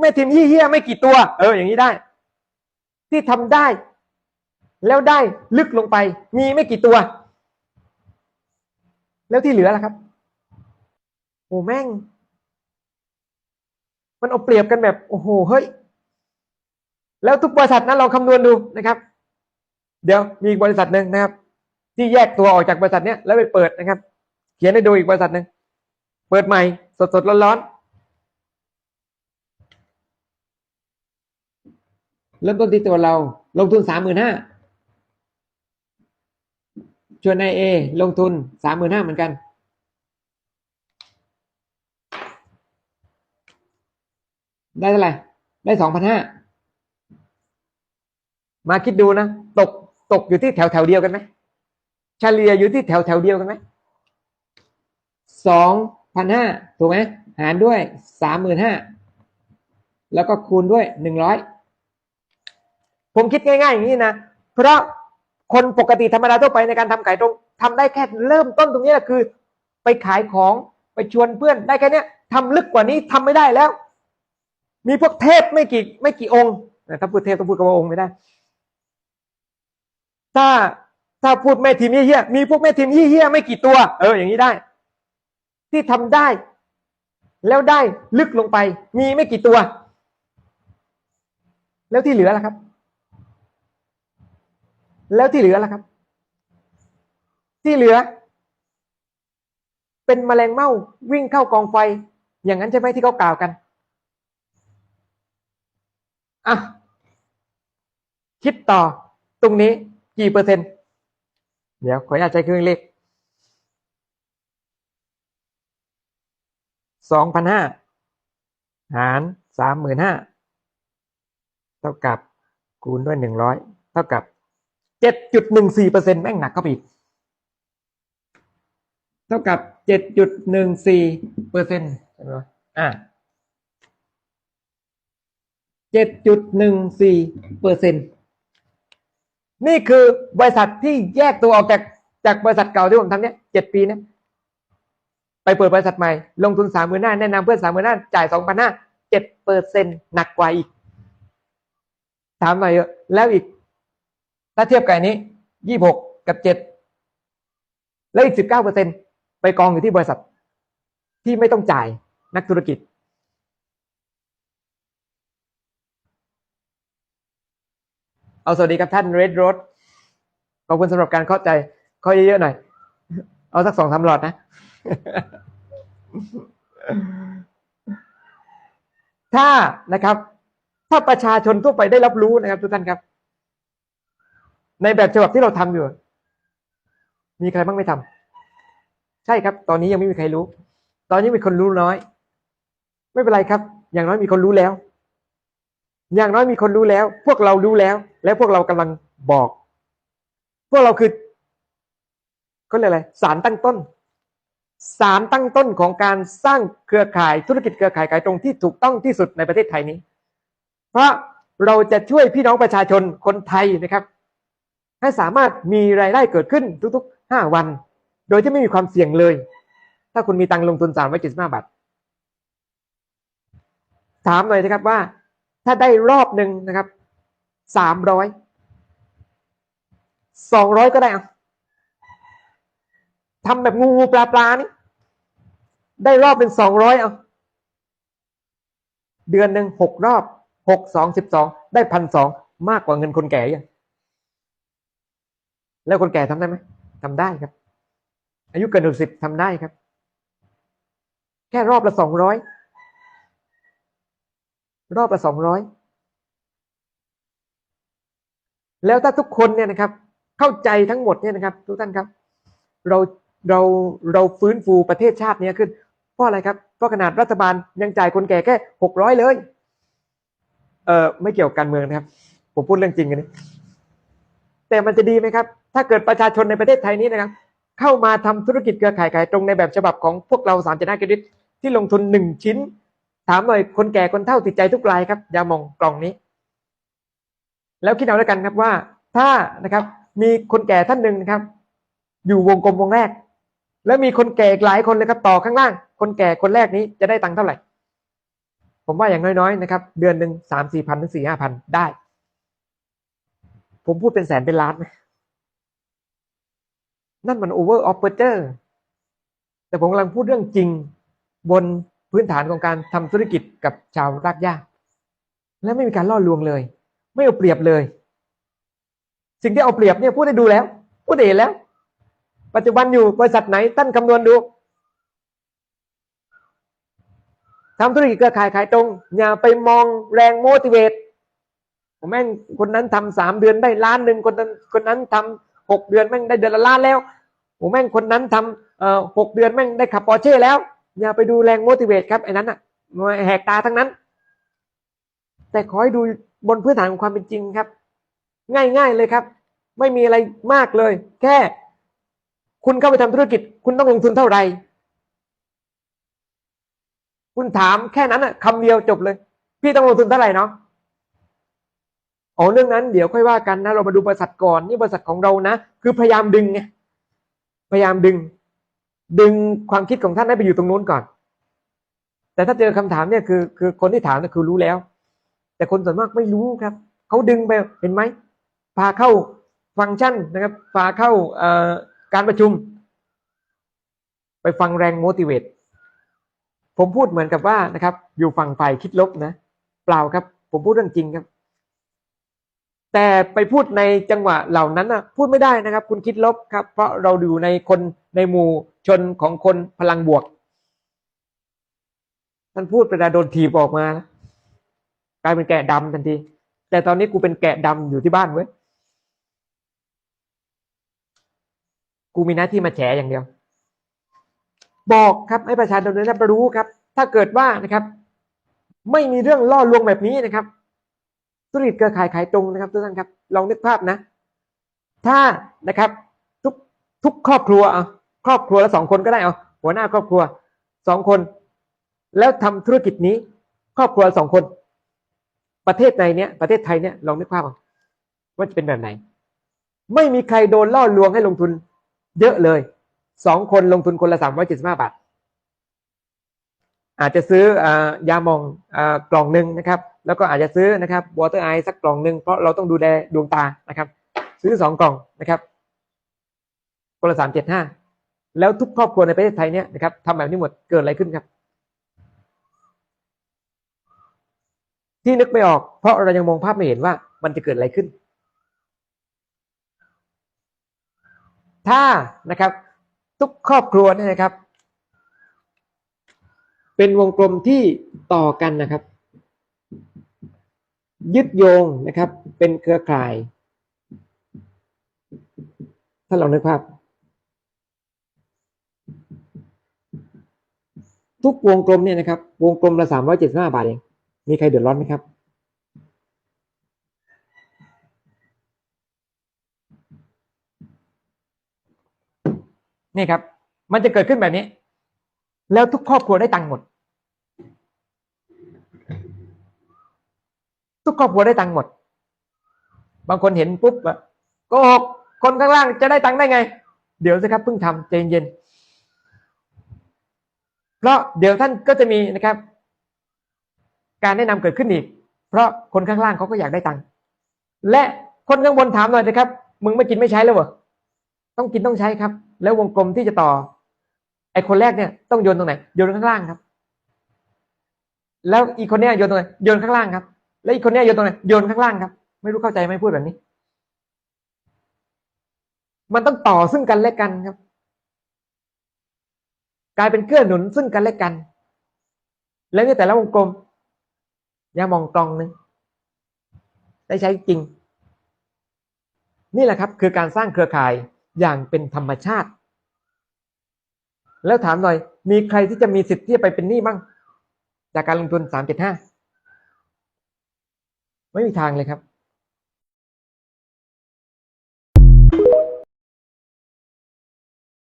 แม่ทีมเฮี้ยๆไม่กี่ตัว เออ อย่างนี้ได้ ที่ทำได้ แล้วได้ลึกลงไป มีไม่กี่ตัว แล้วที่เหลือล่ะครับโอ้แม่ง มันเอาเปรียบกันแบบ โอ้โหเฮ้ย แล้วทุกบริษัทนั้นลองคำนวณดูนะครับ เดี๋ยวมีบริษัทหนึ่งนะครับ ที่แยกตัวออกจากบริษัทเนี้ยแล้วไปเปิดนะครับ เขียนให้ดูอีกบริษัทหนึ่งเปิดใหม่สดสดร้อนร้อนๆ เริ่มต้นที่ตัวเรา ลงทุนสามหมื่นห้าชวนนายเอลงทุนสามหมื่นห้าเหมือนกันได้เท่าไหร่ ได้สองพันห้า มาคิดดูนะ ตก ตกอยู่ที่แถวแถวเดียวกันไหมเฉลี่ยอยู่ที่แถวแถวเดียวกันไหม สองพันห้า ถูกไหม หารด้วยสามหมื่นห้า แล้วก็คูณด้วยหนึ่งร้อย ผมคิดง่ายๆอย่างนี้นะ เพราะคนปกติธรรมดาทั่วไปในการทำขายตรงทำได้แค่เริ่มต้นตรงนี้แหละคือ ไปขายของไปชวนเพื่อนได้แค่นี้ยทำลึกกว่านี้ทำไม่ได้แล้ว มีพวกเทพไม่กี่ไม่กี่องค์ถ้าพูดเทพต้องพูดกับว่าองค์ไม่ได้ ถ้าถ้าพูดแม่ทีมเฮี้ยมีพวกแม่ทีมเฮี้ยไม่กี่ตัว เออ อย่างนี้ได้ ที่ทำได้ แล้วได้ลึกลงไป มีไม่กี่ตัว แล้วที่เหลือล่ะครับ แล้วที่เหลือล่ะครับ ที่เหลือ เป็นแมลงเม่าวิ่งเข้ากองไฟ อย่างนั้นใช่ไหมที่เขากล่าวกันอะคิดต่อตรงนี้กี่เปอร์เซ็นต์ เดี๋ยวขออนุญาตใช้เครื่องเลขสองพันห้าหารสามหมื่นห้าเท่ากับคูณด้วยหนึ่งร้อยเท่ากับ เจ็ดจุดหนึ่งสี่เปอร์เซ็นต์แม่งหนักเข้าไปเท่ากับเจ็ดจุดหนึ่งสี่เปอร์เซ็นต์ใช่ไหมอ่าเจ็ดจุดหนึ่งสี่เปอร์เซ็นต์นี่คือบริษัทที่แยกตัวออกจากจากบริษัทเก่าที่ผมทำเนี้ยเจ็ดปีเนี้ยไปเปิดบริษัทใหม่ ลงทุนสามหมื่นห้าแนะนำเพื่อนสามหมื่นห้าจ่ายสองพันห้าเจ็ดเปอร์เซ็นต์หนักกว่าอีก ถามหน่อยเยอะแล้วอีก ถ้าเทียบกับนนี้ยี่หกกับเจ็ดแล้วอีกสิบเก้าเปอร์เซ็นไปกองอยู่ที่บริษัท ที่ไม่ต้องจ่ายนักธุรกิจ เอาสวัสดีครับท่าน Red Road ขอบคุณสำหรับการเข้าใจเข้าเยอะๆหน่อย เอาสักสองสามหลอดนะ ถ้านะครับ ถ้าประชาชนทั่วไปได้รับรู้นะครับทุกท่านครับ ในแบบฉบับที่เราทำอยู่ มีใครบ้างไม่ทำใช่ครับ ตอนนี้ยังไม่มีใครรู้ ตอนนี้มีคนรู้น้อย ไม่เป็นไรครับ อย่างน้อยมีคนรู้แล้ว อย่างน้อยมีคนรู้แล้ว พวกเรารู้แล้ว และพวกเรากำลังบอก พวกเราคือก็เรียกอะไรสารตั้งต้นสารตั้งต้นของการสร้างเครือข่ายธุรกิจเครือข่ายขายตรงที่ถูกต้องที่สุดในประเทศไทยนี้ เพราะเราจะช่วยพี่น้องประชาชนคนไทยนะครับ ให้สามารถมีรายได้เกิดขึ้นทุกๆห้าวัน โดยที่ไม่มีความเสี่ยงเลย ถ้าคุณมีตังลงทุนสามร้อยเจ็ดสิบห้าบาท ถามหน่อยนะครับว่า ถ้าได้รอบหนึ่งนะครับสามร้อยสองร้อยก็ได้อาทำแบบงูปลาปลานี่ได้รอบเป็นสองร้อยเอาเดือนหนึ่งหกรอบหกสองสิบสองได้พันสองมากกว่าเงินคนแก่ยัง แล้วคนแก่ทำได้ไหมทำได้ครับ อายุเกินหกสิบทำได้ครับ แค่รอบละสองร้อยรอบละสองร้อยแล้วถ้าทุกคนเนี่ยนะครับ เข้าใจทั้งหมดเนี่ยนะครับ ทุกท่านครับ เราเราเราฟื้นฟูประเทศชาติเนี้ยขึ้นเพราะอะไรครับเพราะขนาดรัฐบาลยังจ่ายคนแก่แค่หกร้อยเลย เออไม่เกี่ยวกับการเมืองนะครับ ผมพูดเรื่องจริงกันนี้ แต่มันจะดีไหมครับ ถ้าเกิดประชาชนในประเทศไทยนี้นะครับ เข้ามาทำธุรกิจเครือข่ายขายตรงในแบบฉบับของพวกเราสามเจ็ดห้าเครดิตที่ลงทุนหนึ่งชิ้น ถามหน่อยคนแก่คนเฒ่าติดใจทุกรายครับอย่ามองกล่องนี้ แล้วคิดเอาแล้วกันครับว่า ถ้านะครับมีคนแก่ท่านหนึ่งนะครับ อยู่วงกลมวงแรก แล้วมีคนแก่อีกหลายคนเลยครับต่อข้างล่าง คนแก่คนแรกนี้จะได้ตังค์เท่าไหร่ ผมว่าอย่างน้อยๆนะครับ เดือนหนึ่งสามสี่พันถึงสี่ห้าพันได้ ผมพูดเป็นแสนเป็นล้านไหมนั่นมันโอเวอร์ออปเปอร์เจอร์แต่ผมกำลังพูดเรื่องจริงบนพื้นฐานของการทำธุรกิจกับชาวรากหญ้าและไม่มีการล่อลวงเลย ไม่เอาเปรียบเลย สิ่งที่เอาเปรียบเนี่ยพูดได้ดูแล้ว พูดได้เห็นแล้ว ปัจจุบันอยู่บริษัทไหนท่านคำนวณดูทำธุรกิจเครือข่ายขายตรง อย่าไปมองแรงโมดิเวต แม่งคนนั้นทำสามเดือนได้ล้านหนึ่งคนนั้นคนนั้นทำหกเดือนแม่งได้เดือนละล้านแล้วผมแม่งคนนั้นทำเอ่อหกเดือนแม่งได้ขับปอร์เช่แล้ว อย่าไปดูแรงโมดิเวตครับไอ้นั้นอะแหกตาทั้งนั้น แต่ขอให้ดูบนพื้นฐานของความเป็นจริงครับ ง่ายๆเลยครับ ไม่มีอะไรมากเลย แค่ คุณเข้าไปทำธุรกิจ คุณต้องลงทุนเท่าไหร่คุณถามแค่นั้นอะคำเดียวจบเลย พี่ต้องลงทุนเท่าไหร่เนาะ อ๋อเรื่องนั้นเดี๋ยวค่อยว่ากันนะเรามาดูบริษัทก่อนนี่บริษัทของเรานะ คือพยายามดึงไงพยายามดึง ดึงความคิดของท่านให้ไปอยู่ตรงนู้นก่อน แต่ถ้าเจอคำถามเนี่ยคือ คือคนที่ถามเนี่ยคือรู้แล้ว แต่คนส่วนมากไม่รู้ครับเขาดึงไปเห็นไหมพาเข้าฟังก์ชันนะครับพาเข้าการประชุม ไปฟังแรง motivate ผมพูดเหมือนกับว่านะครับ อยู่ฝั่งฝ่ายคิดลบนะ เปล่าครับ ผมพูดเรื่องจริงครับ แต่ไปพูดในจังหวะเหล่านั้นนะพูดไม่ได้นะครับ คุณคิดลบครับ เพราะเราอยู่ในคนในหมู่ชนของคนพลังบวกท่านพูดไปแล้วโดนทีบออกมากลายเป็นแกะดำทันที แต่ตอนนี้กูเป็นแกะดำอยู่ที่บ้านเว้ยกูมีหน้าที่มาแฉอย่างเดียว บอกครับให้ประชาชนได้รับรู้ครับ ถ้าเกิดว่านะครับ ไม่มีเรื่องล่อลวงแบบนี้นะครับ ธุรกิจเครือข่ายขายตรงนะครับทุกท่านครับลองนึกภาพนะ ถ้านะครับทุกทุกครอบครัวเอาครอบครัวละสองคนก็ได้เอาหัวหน้าครอบครัวสองคน แล้วทำธุรกิจนี้ ครอบครัวสองคน ประเทศในเนี้ยประเทศไทยเนี้ยลองนึกภาพเอาว่าจะเป็นแบบไหน ไม่มีใครโดนล่อลวงให้ลงทุน เยอะเลยสองคนลงทุนคนละสามร้อยเจ็ดสิบห้าบาทอาจจะซื้อยามองอกล่องหนึ่งนะครับ แล้วก็อาจจะซื้อนะครับวอเตอร์ไอสักกล่องหนึ่งเพราะเราต้องดูแลดวงตานะครับ ซื้อสองกล่องนะครับคนละสามเจ็ดห้าแล้วทุกครอบครัวในประเทศไทยเนี่ยนะครับทำแบบนี้หมดเกิดอะไรขึ้นครับ ที่นึกไม่ออกเพราะเรายังมองภาพไม่เห็นว่ามันจะเกิดอะไรขึ้น ถ้านะครับ ทุกครอบครัวเนี่ยนะครับ เป็นวงกลมที่ต่อกันนะครับ ยึดโยงนะครับเป็นเครือข่าย ถ้าลองนึกภาพ ทุกวงกลมเนี่ยนะครับ วงกลมละสามร้อยเจ็ดสิบห้าบาทเอง มีใครเดือดร้อนไหมครับ นี่ครับ มันจะเกิดขึ้นแบบนี้ แล้วทุกครอบครัวได้ตังค์หมด ทุกครอบครัวได้ตังค์หมด บางคนเห็นปุ๊บอะโก็หกคนข้างล่างจะได้ตังค์ได้ไง เดี๋ยวสิครับเพิ่งทำใจเย็นเพราะเดี๋ยวท่านก็จะมีนะครับ การแนะนำเกิดขึ้นอีก เพราะคนข้างล่างเขาก็อยากได้ตังค์และคนข้างบนถามหน่อยนะครับ มึงไม่กินไม่ใช้แล้วเหรอต้องกินต้องใช้ครับ แล้ววงกลมที่จะต่อ ไอคนแรกเนี่ยต้องโยนตรงไหนโยนข้างล่างครับ แล้วอีกคนเนี้ยโยนตรงไหนโยนข้างล่างครับ แล้วอีกคนนี้โยนตรงไหนโยนข้างล่างครับ ไม่รู้เข้าใจไหมพูดแบบนี้ มันต้องต่อซึ่งกันและกันครับ กลายเป็นเกื้อหนุนซึ่งกันและกัน แล้วในแต่ละวงกลมอย่ามองกลองหนึ่งได้ใช้จริง นี่แหละครับ คือการสร้างเครือข่ายอย่างเป็นธรรมชาติ แล้วถามหน่อย มีใครที่จะมีสิทธิ์ที่จะไปเป็นหนี้บ้าง จากการลงทุนสามเจ็ดห้า ไม่มีทางเลยครับ